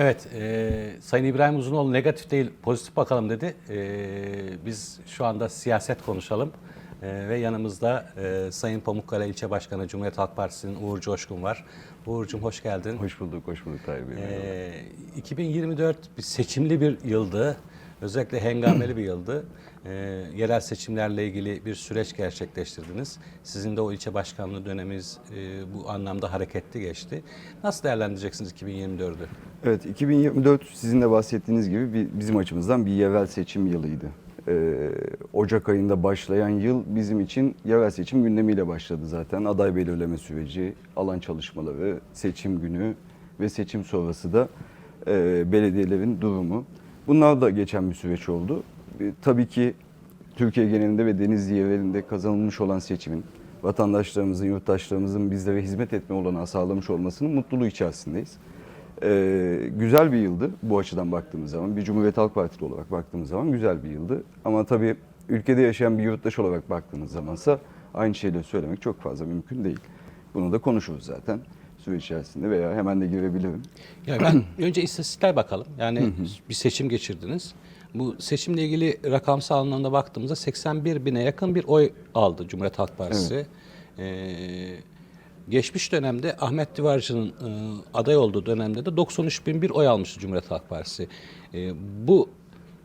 Evet, e, Sayın İbrahim Uzunoğlu negatif değil, pozitif bakalım dedi. E, biz şu anda siyaset konuşalım. E, ve yanımızda e, Sayın Pamukkale İlçe Başkanı Cumhuriyet Halk Partisi'nin Uğur Coşkun var. Uğur'cum hoş geldin. Hoş bulduk, hoş bulduk Tayyip Bey. E, 2024 bir seçimli bir yıldı. Özellikle hengameli bir yıldı. E, yerel seçimlerle ilgili bir süreç gerçekleştirdiniz. Sizin de o ilçe başkanlığı döneminiz e, bu anlamda hareketli geçti. Nasıl değerlendireceksiniz 2024'ü? Evet, 2024 sizin de bahsettiğiniz gibi bir, bizim açımızdan bir yerel seçim yılıydı. Ee, Ocak ayında başlayan yıl bizim için yerel seçim gündemiyle başladı zaten. Aday belirleme süreci, alan çalışmaları, seçim günü ve seçim sonrası da e, belediyelerin durumu. Bunlar da geçen bir süreç oldu. E, tabii ki Türkiye genelinde ve Denizli yerelinde kazanılmış olan seçimin vatandaşlarımızın, yurttaşlarımızın bizlere hizmet etme olanağı sağlamış olmasının mutluluğu içerisindeyiz. Ee, güzel bir yıldı bu açıdan baktığımız zaman. Bir Cumhuriyet Halk Partili olarak baktığımız zaman güzel bir yıldı. Ama tabii ülkede yaşayan bir yurttaş olarak baktığımız zamansa aynı şeyleri söylemek çok fazla mümkün değil. Bunu da konuşuruz zaten süreç içerisinde veya hemen de girebilirim. Ya ben önce istatistikler bakalım. Yani bir seçim geçirdiniz. Bu seçimle ilgili rakamsal anlamda baktığımızda 81 bine yakın bir oy aldı Cumhuriyet Halk Partisi. Ee, geçmiş dönemde Ahmet Divarcı'nın e, aday olduğu dönemde de 93 bin bir oy almıştı Cumhuriyet Halk Partisi. Ee, bu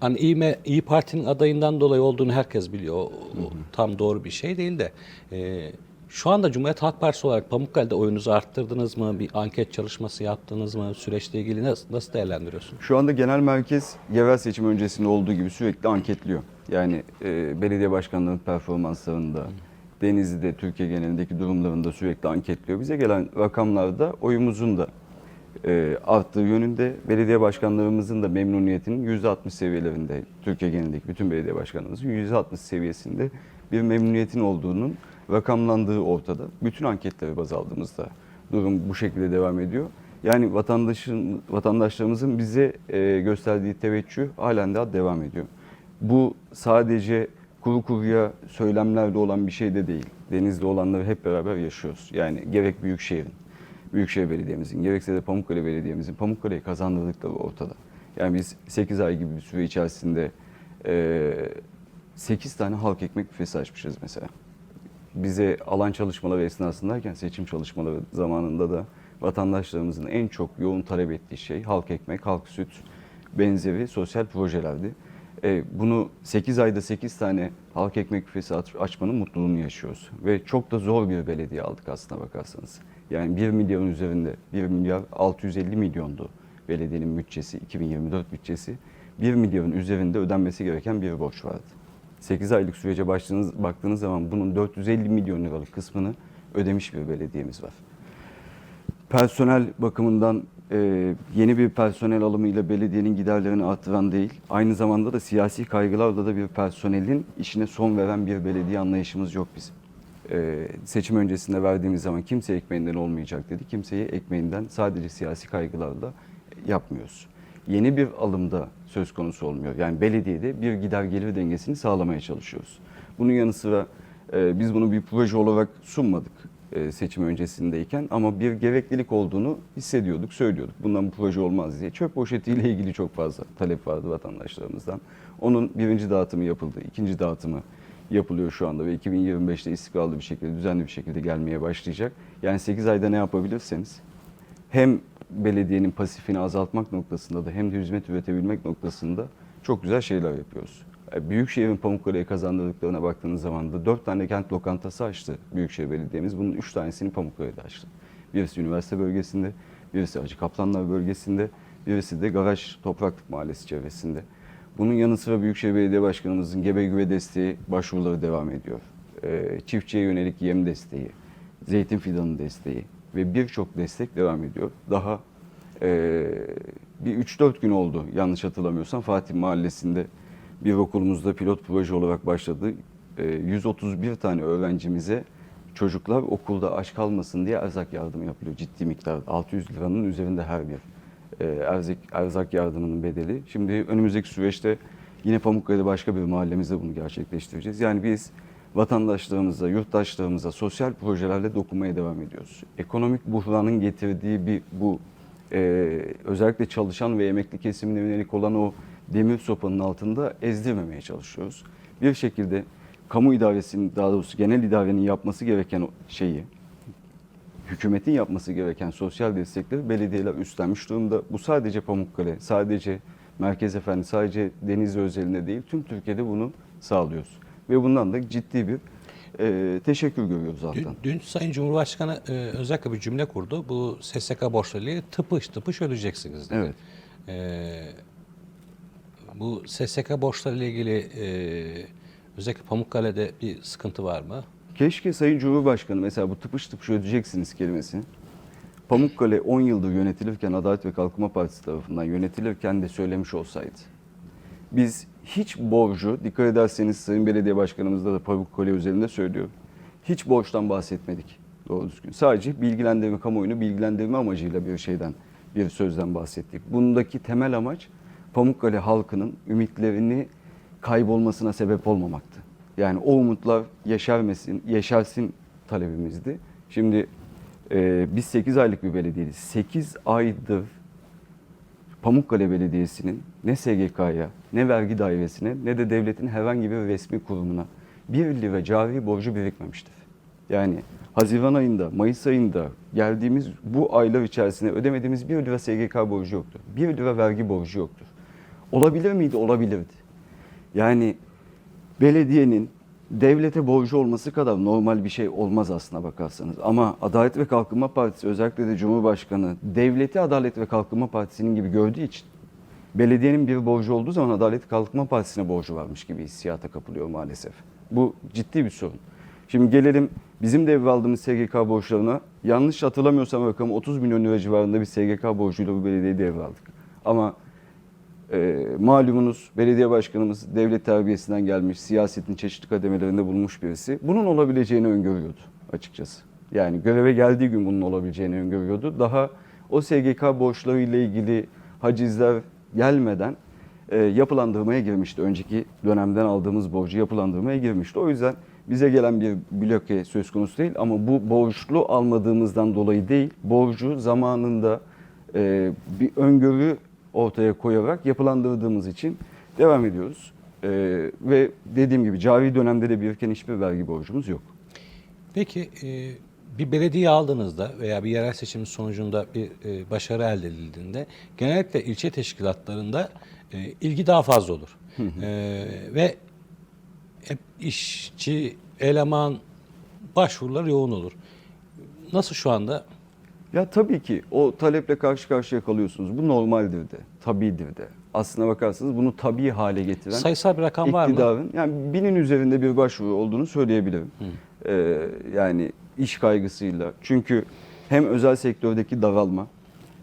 hani İyi, İyi Parti'nin adayından dolayı olduğunu herkes biliyor. O, o tam doğru bir şey değil de. e, şu anda Cumhuriyet Halk Partisi olarak Pamukkale'de oyunuzu arttırdınız mı? Bir anket çalışması yaptınız mı? Süreçle ilgili nasıl, nasıl değerlendiriyorsun? Şu anda genel merkez yerel seçim öncesinde olduğu gibi sürekli anketliyor. Yani e, belediye başkanlarının performanslarında, Denizli'de, Türkiye genelindeki durumlarında sürekli anketliyor. Bize gelen rakamlarda oyumuzun da e, arttığı yönünde, belediye başkanlarımızın da memnuniyetinin %60 seviyelerinde, Türkiye genelindeki bütün belediye başkanlarımızın %60 seviyesinde bir memnuniyetin olduğunun rakamlandığı ortada. Bütün anketleri baz aldığımızda durum bu şekilde devam ediyor. Yani vatandaşın vatandaşlarımızın bize e, gösterdiği teveccüh halen daha devam ediyor. Bu sadece kuru kuruya söylemlerde olan bir şey de değil. Denizde olanları hep beraber yaşıyoruz. Yani gerek Büyükşehir'in, Büyükşehir Belediye'mizin, gerekse de Pamukkale Belediye'mizin Pamukkale'yi kazandırdıkları ortada. Yani biz 8 ay gibi bir süre içerisinde e, 8 tane halk ekmek büfesi açmışız mesela bize alan çalışmaları esnasındayken seçim çalışmaları zamanında da vatandaşlarımızın en çok yoğun talep ettiği şey halk ekmek, halk süt benzeri sosyal projelerdi. E, bunu 8 ayda 8 tane halk ekmek büfesi aç- açmanın mutluluğunu yaşıyoruz. Ve çok da zor bir belediye aldık aslına bakarsanız. Yani 1 milyarın üzerinde, 1 milyar 650 milyondu belediyenin bütçesi, 2024 bütçesi. 1 milyarın üzerinde ödenmesi gereken bir borç vardı. 8 aylık sürece başladığınız, baktığınız zaman bunun 450 milyon liralık kısmını ödemiş bir belediyemiz var. Personel bakımından e, yeni bir personel alımıyla belediyenin giderlerini artıran değil, aynı zamanda da siyasi kaygılarla da bir personelin işine son veren bir belediye anlayışımız yok bizim. E, seçim öncesinde verdiğimiz zaman kimse ekmeğinden olmayacak dedi. Kimseyi ekmeğinden sadece siyasi kaygılarla yapmıyoruz. Yeni bir alımda söz konusu olmuyor. Yani belediyede bir gider gelir dengesini sağlamaya çalışıyoruz. Bunun yanı sıra e, biz bunu bir proje olarak sunmadık e, seçim öncesindeyken ama bir gereklilik olduğunu hissediyorduk, söylüyorduk. Bundan bir proje olmaz diye. Çöp poşetiyle ilgili çok fazla talep vardı vatandaşlarımızdan. Onun birinci dağıtımı yapıldı, ikinci dağıtımı yapılıyor şu anda ve 2025'te istikrarlı bir şekilde, düzenli bir şekilde gelmeye başlayacak. Yani 8 ayda ne yapabilirseniz hem belediyenin pasifini azaltmak noktasında da hem de hizmet üretebilmek noktasında çok güzel şeyler yapıyoruz. E, Büyükşehir'in Pamukkale'ye kazandırdıklarına baktığınız zaman da 4 tane kent lokantası açtı Büyükşehir Belediye'miz. Bunun 3 tanesini Pamukkale'de açtı. Birisi üniversite bölgesinde, birisi Hacı Kaplanlar bölgesinde, birisi de Garaj Topraklık Mahallesi çevresinde. Bunun yanı sıra Büyükşehir Belediye Başkanımızın gebe güve desteği başvuruları devam ediyor. E, Çiftçiye yönelik yem desteği, zeytin fidanı desteği ve birçok destek devam ediyor. Daha e, bir 3-4 gün oldu yanlış hatırlamıyorsam Fatih Mahallesi'nde bir okulumuzda pilot proje olarak başladı. E, 131 tane öğrencimize çocuklar okulda aç kalmasın diye erzak yardımı yapılıyor ciddi miktarda. 600 liranın üzerinde her bir e, erzak, erzak yardımının bedeli. Şimdi önümüzdeki süreçte yine Pamukkale'de başka bir mahallemizde bunu gerçekleştireceğiz. Yani biz vatandaşlarımıza, yurttaşlarımıza sosyal projelerle dokunmaya devam ediyoruz. Ekonomik buhranın getirdiği bir bu e, özellikle çalışan ve emekli kesimine yönelik olan o demir sopanın altında ezdirmemeye çalışıyoruz. Bir şekilde kamu idaresinin daha doğrusu genel idarenin yapması gereken şeyi, hükümetin yapması gereken sosyal destekleri belediyeler üstlenmiş durumda. Bu sadece Pamukkale, sadece Merkez Efendi, sadece Denizli özelinde değil, tüm Türkiye'de bunu sağlıyoruz. Ve bundan da ciddi bir e, teşekkür görüyoruz Dün, halktan. dün Sayın Cumhurbaşkanı e, özellikle bir cümle kurdu. Bu SSK borçlarıyla tıpış tıpış ödeyeceksiniz dedi. Evet. E, bu SSK borçlarıyla ilgili e, özellikle Pamukkale'de bir sıkıntı var mı? Keşke Sayın Cumhurbaşkanı mesela bu tıpış tıpış ödeyeceksiniz kelimesini. Pamukkale 10 yıldır yönetilirken Adalet ve Kalkınma Partisi tarafından yönetilirken de söylemiş olsaydı. Biz hiç borcu, dikkat ederseniz Sayın Belediye Başkanımız da Pamukkale üzerinde söylüyor. Hiç borçtan bahsetmedik doğru düzgün. Sadece bilgilendirme, kamuoyunu bilgilendirme amacıyla bir şeyden, bir sözden bahsettik. Bundaki temel amaç Pamukkale halkının ümitlerini kaybolmasına sebep olmamaktı. Yani o umutlar yeşermesin, yeşersin talebimizdi. Şimdi e, biz 8 aylık bir belediyeyiz. 8 aydır Pamukkale Belediyesi'nin ne SGK'ya, ne vergi dairesine, ne de devletin herhangi bir resmi kurumuna bir lira cari borcu birikmemiştir. Yani Haziran ayında, Mayıs ayında geldiğimiz bu aylar içerisinde ödemediğimiz bir lira SGK borcu yoktur. Bir lira vergi borcu yoktur. Olabilir miydi? Olabilirdi. Yani belediyenin devlete borcu olması kadar normal bir şey olmaz aslına bakarsanız. Ama Adalet ve Kalkınma Partisi özellikle de Cumhurbaşkanı devleti Adalet ve Kalkınma Partisi'nin gibi gördüğü için belediyenin bir borcu olduğu zaman Adalet ve Kalkınma Partisi'ne borcu varmış gibi hissiyata kapılıyor maalesef. Bu ciddi bir sorun. Şimdi gelelim bizim devraldığımız SGK borçlarına. Yanlış hatırlamıyorsam rakam 30 milyon lira civarında bir SGK borcuyla bu belediyeyi devraldık. Ama e, malumunuz belediye başkanımız devlet terbiyesinden gelmiş, siyasetin çeşitli kademelerinde bulunmuş birisi. Bunun olabileceğini öngörüyordu açıkçası. Yani göreve geldiği gün bunun olabileceğini öngörüyordu. Daha o SGK borçları ile ilgili hacizler gelmeden e, yapılandırmaya girmişti. Önceki dönemden aldığımız borcu yapılandırmaya girmişti. O yüzden bize gelen bir bloke söz konusu değil ama bu borçlu almadığımızdan dolayı değil, borcu zamanında e, bir öngörü ortaya koyarak yapılandırdığımız için devam ediyoruz. E, ve dediğim gibi cari dönemde de biriken hiçbir vergi borcumuz yok. Peki e, bir belediye aldığınızda veya bir yerel seçimin sonucunda bir e, başarı elde edildiğinde genellikle ilçe teşkilatlarında e, ilgi daha fazla olur. E, ve hep işçi, eleman başvurular yoğun olur. Nasıl şu anda? Ya tabii ki o taleple karşı karşıya kalıyorsunuz. Bu normaldir de, tabidir de. Aslına bakarsanız bunu tabii hale getiren Sayısal bir rakam var mı? yani binin üzerinde bir başvuru olduğunu söyleyebilirim. Ee, yani iş kaygısıyla. Çünkü hem özel sektördeki daralma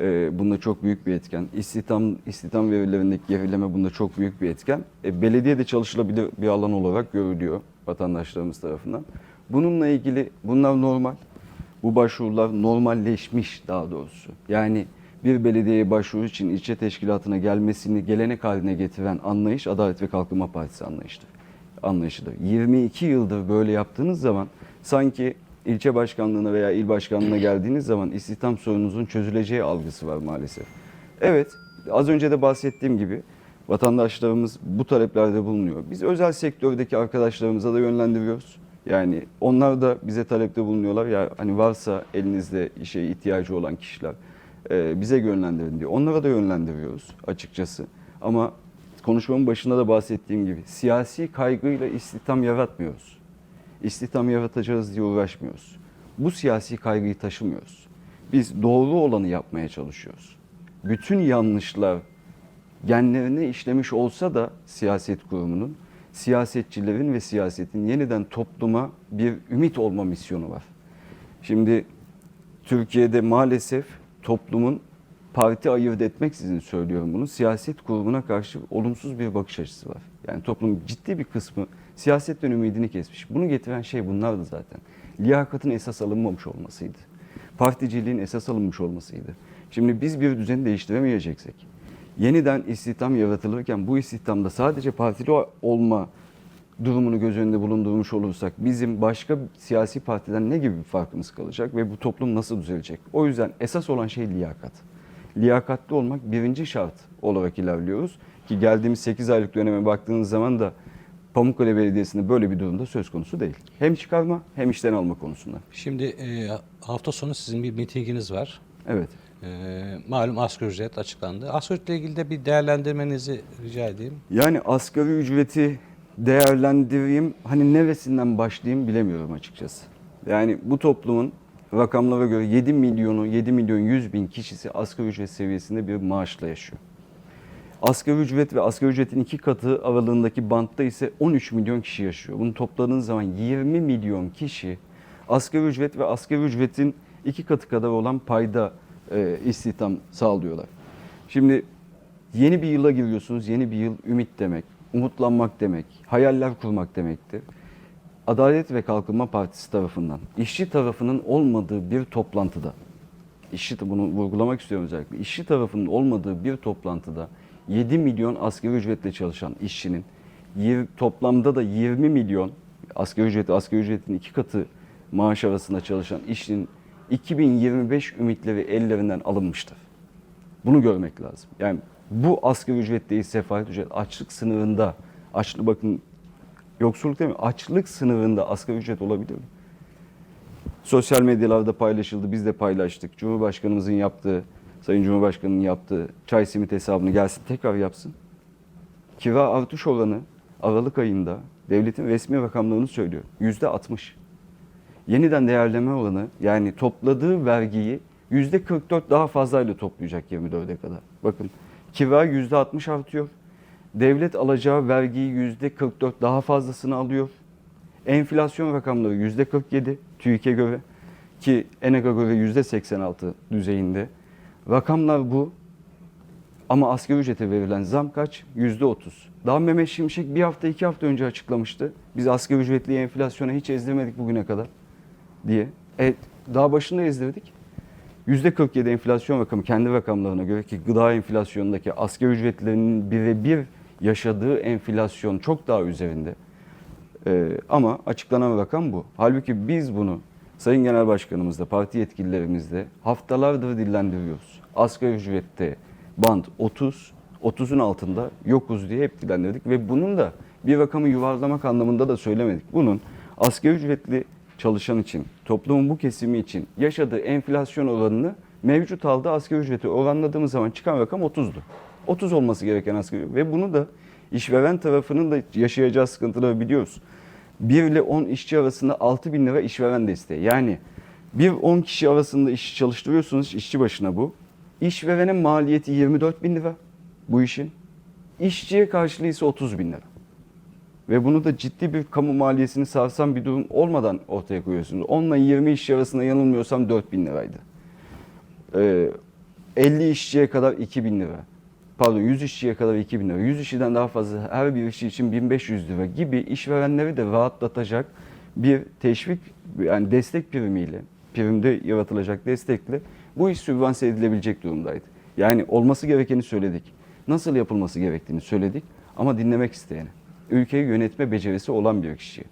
e, bunda çok büyük bir etken. İstihdam, istihdam verilerindeki gerileme bunda çok büyük bir etken. E, belediye de çalışılabilir bir alan olarak görülüyor vatandaşlarımız tarafından. Bununla ilgili bunlar normal. Bu başvurular normalleşmiş daha doğrusu. Yani bir belediyeye başvuru için ilçe teşkilatına gelmesini gelenek haline getiren anlayış Adalet ve Kalkınma Partisi anlayışıdır. Anlayışıdır. 22 yıldır böyle yaptığınız zaman sanki ilçe başkanlığına veya il başkanlığına geldiğiniz zaman istihdam sorununuzun çözüleceği algısı var maalesef. Evet, az önce de bahsettiğim gibi vatandaşlarımız bu taleplerde bulunuyor. Biz özel sektördeki arkadaşlarımıza da yönlendiriyoruz. Yani onlar da bize talepte bulunuyorlar. Ya hani varsa elinizde işe ihtiyacı olan kişiler e, bize yönlendirin diyor. Onlara da yönlendiriyoruz açıkçası. Ama konuşmamın başında da bahsettiğim gibi siyasi kaygıyla istihdam yaratmıyoruz. İstihdam yaratacağız diye uğraşmıyoruz. Bu siyasi kaygıyı taşımıyoruz. Biz doğru olanı yapmaya çalışıyoruz. Bütün yanlışlar genlerine işlemiş olsa da siyaset kurumunun, siyasetçilerin ve siyasetin yeniden topluma bir ümit olma misyonu var. Şimdi Türkiye'de maalesef toplumun parti ayırt etmeksizin söylüyorum bunu. Siyaset kurumuna karşı olumsuz bir bakış açısı var. Yani toplumun ciddi bir kısmı siyasetten ümidini kesmiş. Bunu getiren şey bunlardı zaten. Liyakatın esas alınmamış olmasıydı. Particiliğin esas alınmış olmasıydı. Şimdi biz bir düzeni değiştiremeyeceksek, yeniden istihdam yaratılırken bu istihdamda sadece partili olma durumunu göz önünde bulundurmuş olursak bizim başka siyasi partiden ne gibi bir farkımız kalacak ve bu toplum nasıl düzelecek? O yüzden esas olan şey liyakat. liyakatli olmak birinci şart olarak ilerliyoruz. Ki geldiğimiz 8 aylık döneme baktığınız zaman da Pamukkale Belediyesi'nde böyle bir durumda söz konusu değil. Hem çıkarma hem işten alma konusunda. Şimdi e, hafta sonu sizin bir mitinginiz var. Evet. E, malum asgari ücret açıklandı. Asgari ücretle ilgili de bir değerlendirmenizi rica edeyim. Yani asgari ücreti değerlendireyim, hani neresinden başlayayım bilemiyorum açıkçası. Yani bu toplumun rakamlara göre 7 milyonu, 7 milyon 100 bin kişisi asgari ücret seviyesinde bir maaşla yaşıyor. Asgari ücret ve asgari ücretin iki katı aralığındaki bantta ise 13 milyon kişi yaşıyor. Bunu topladığınız zaman 20 milyon kişi asgari ücret ve asgari ücretin iki katı kadar olan payda e, istihdam sağlıyorlar. Şimdi yeni bir yıla giriyorsunuz. Yeni bir yıl ümit demek, umutlanmak demek, hayaller kurmak demektir. Adalet ve Kalkınma Partisi tarafından, işçi tarafının olmadığı bir toplantıda, işçi bunu vurgulamak istiyorum özellikle, işçi tarafının olmadığı bir toplantıda 7 milyon asgari ücretle çalışan işçinin toplamda da 20 milyon asgari ücreti asgari ücretin iki katı maaş arasında çalışan işçinin 2025 ümitleri ellerinden alınmıştır. Bunu görmek lazım. Yani bu asgari ücret değil sefalet ücret açlık sınırında açlık bakın yoksulluk değil mi? Açlık sınırında asgari ücret olabilir mi? Sosyal medyalarda paylaşıldı, biz de paylaştık. Cumhurbaşkanımızın yaptığı, Sayın Cumhurbaşkanı'nın yaptığı çay simit hesabını gelsin tekrar yapsın. Kira artış oranı Aralık ayında devletin resmi rakamlarını söylüyor. Yüzde 60. Yeniden değerleme oranı yani topladığı vergiyi yüzde 44 daha fazlayla toplayacak 24'e kadar. Bakın kira yüzde 60 artıyor. Devlet alacağı vergiyi yüzde 44 daha fazlasını alıyor. Enflasyon rakamları yüzde 47 TÜİK'e göre ki ENEG'e göre yüzde 86 düzeyinde. Rakamlar bu. Ama asgari ücrete verilen zam kaç? Yüzde 30. Daha Mehmet Şimşek bir hafta iki hafta önce açıklamıştı. Biz asgari ücretliyi enflasyona hiç ezdirmedik bugüne kadar diye. E, daha başında. Yüzde 47 enflasyon rakamı kendi rakamlarına göre ki gıda enflasyonundaki asgari ücretlerinin birebir yaşadığı enflasyon çok daha üzerinde. Ee, ama açıklanan rakam bu. Halbuki biz bunu Sayın Genel Başkanımızla, parti yetkililerimizle haftalardır dillendiriyoruz. Asgari ücrette band 30, 30'un altında yokuz diye hep dillendirdik ve bunun da bir rakamı yuvarlamak anlamında da söylemedik. Bunun asgari ücretli çalışan için, toplumun bu kesimi için yaşadığı enflasyon oranını mevcut aldığı asgari ücreti oranladığımız zaman çıkan rakam 30'du. 30 olması gereken asgari ücret ve bunu da işveren tarafının da yaşayacağı sıkıntıları biliyoruz. 1 ile 10 işçi arasında 6 bin lira işveren desteği. Yani bir 10 kişi arasında işçi çalıştırıyorsunuz işçi başına bu. İşverenin maliyeti 24 bin lira bu işin. İşçiye karşılığı ise 30 bin lira. Ve bunu da ciddi bir kamu maliyesini sarsan bir durum olmadan ortaya koyuyorsunuz. 10 ile 20 işçi arasında yanılmıyorsam 4 bin liraydı. Ee, 50 işçiye kadar 2 bin lira. Pardon 100 işçiye kadar 2 bin lira. 100 işçiden daha fazla her bir işçi için 1500 lira gibi işverenleri de rahatlatacak bir teşvik yani destek primiyle, primde yaratılacak destekle bu iş sübvanse edilebilecek durumdaydı. Yani olması gerekeni söyledik. Nasıl yapılması gerektiğini söyledik ama dinlemek isteyene. Ülkeyi yönetme becerisi olan bir kişiye.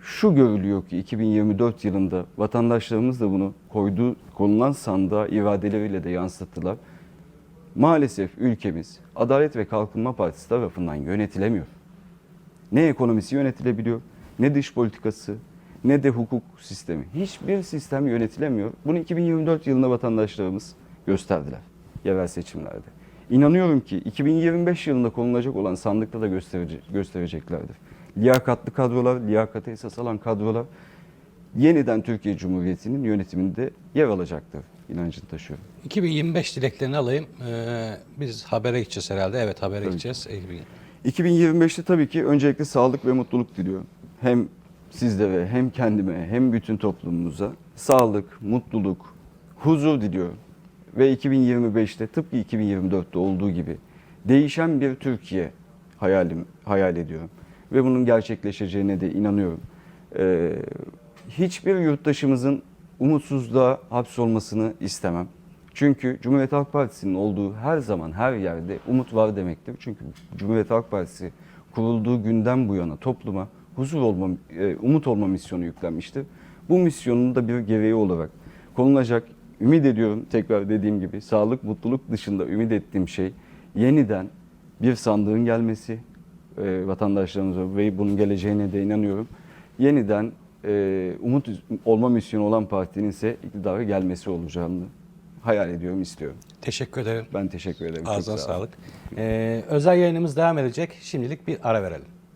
Şu görülüyor ki 2024 yılında vatandaşlarımız da bunu koyduğu konulan sandığa iradeleriyle de yansıttılar. Maalesef ülkemiz Adalet ve Kalkınma Partisi tarafından yönetilemiyor. Ne ekonomisi yönetilebiliyor, ne dış politikası, ne de hukuk sistemi. Hiçbir sistem yönetilemiyor. Bunu 2024 yılında vatandaşlarımız gösterdiler yerel seçimlerde. İnanıyorum ki 2025 yılında konulacak olan sandıkta da gösterece- göstereceklerdir. Liyakatlı kadrolar, liyakate esas alan kadrolar yeniden Türkiye Cumhuriyeti'nin yönetiminde yer alacaktır inancını taşıyorum. 2025 dileklerini alayım. Ee, biz habere gideceğiz herhalde. Evet habere Tabii. gideceğiz. 2025'te tabii ki öncelikle sağlık ve mutluluk diliyorum. Hem sizlere hem kendime hem bütün toplumumuza sağlık, mutluluk, huzur diliyorum. Ve 2025'te tıpkı 2024'te olduğu gibi değişen bir Türkiye hayalim hayal ediyorum. Ve bunun gerçekleşeceğine de inanıyorum. Ee, hiçbir yurttaşımızın umutsuzluğa hapsolmasını istemem. Çünkü Cumhuriyet Halk Partisi'nin olduğu her zaman her yerde umut var demektir. Çünkü Cumhuriyet Halk Partisi kurulduğu günden bu yana topluma huzur olma, e, umut olma misyonu yüklenmiştir. Bu misyonun da bir gereği olarak konulacak ümit ediyorum tekrar dediğim gibi sağlık, mutluluk dışında ümit ettiğim şey yeniden bir sandığın gelmesi e, vatandaşlarımıza ve bunun geleceğine de inanıyorum. Yeniden e, umut olma misyonu olan partinin ise iktidara gelmesi olacağını hayal ediyorum, istiyorum. Teşekkür ederim. Ben teşekkür ederim. Ağzına sağlık. Ee, özel yayınımız devam edecek. Şimdilik bir ara verelim.